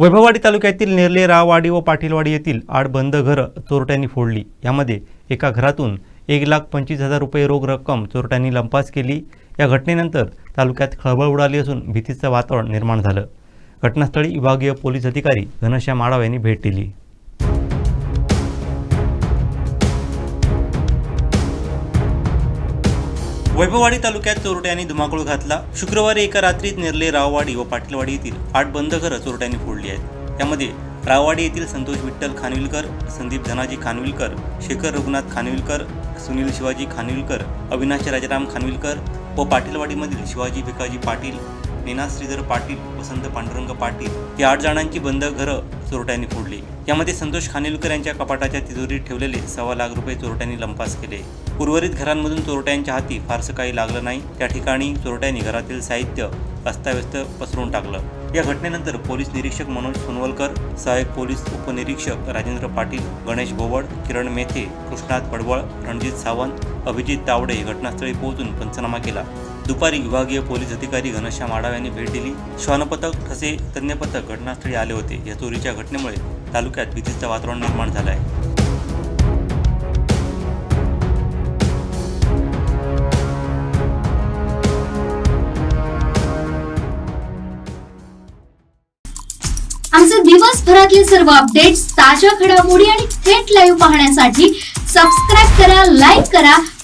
वैभववाडी तालुक्यातील नेर्ले राववाडी व पाटीलवाडी येथील आठ बंद घरं चोरट्यांनी फोडली. यामध्ये एका घरातून एक लाख पंचवीस हजार रुपये रोख रक्कम चोरट्यांनी लंपास केली. या घटनेनंतर तालुक्यात खळबळ उडाली असून भीतीचं वातावरण निर्माण झालं. घटनास्थळी विभागीय पोलीस अधिकारी घनश्याम आढाव यांनी भेट दिली. वैभववाडी तालुक्यात चोरट्यांनी धुमाकूळ घातला. शुक्रवारी एका रात्रीत नेरले राववाडी व पाटीलवाडी येथील आठ बंद घरं चोरट्यांनी फोडली आहेत. त्यामध्ये राववाडी येथील संतोष विठ्ठल खानविलकर संदीप धनाजी खानविलकर शेखर रघुनाथ खानविलकर सुनील शिवाजी खानविलकर अविनाश राजाराम खानविलकर व पाटीलवाडीमधील शिवाजी भिकाजी पाटील नेना श्रीधर पाटील वसंत पांडुरंग पाटील. या आठ जणांची बंद घरं चोरट्यांनी फोडली. यामध्ये संतोष खानेलकर यांच्या कपाटाच्या तिजोरीत ठेवलेले सव्वा लाख रुपये चोरट्यांनी लंपास केले. उर्वरित घरांमधून चोरट्यांच्या हाती फारसं काही लागलं नाही. त्या ठिकाणी चोरट्यांनी घरातील साहित्य अस्ताव्यस्त पसरून टाकलं. या घटनेनंतर पोलीस निरीक्षक मनोज सोनवलकर सहाय्यक पोलीस उपनिरीक्षक राजेंद्र पाटील गणेश भोवड किरण मेथे कृष्णात पडवळ रणजित सावंत अभिजित तावडे घटनास्थळी पोहोचून पंचनामा केला. दुपारी विभागीय पोलीस अधिकारी घनश्याम आढाव यांनी भेट दिली. श्वानपथक ठसे तज्ञ पथक घटनास्थळी आले होते. या चोरीच्या घटनेमुळे तालुक्यात भीतीचं वातावरण निर्माण झालं आहे. आमचे दिवसभरातले सर्व अपडेट्स ताज्या घडामोडी आणि थेट लाईव्ह पाहण्यासाठी सबस्क्राईब करा लाईक करा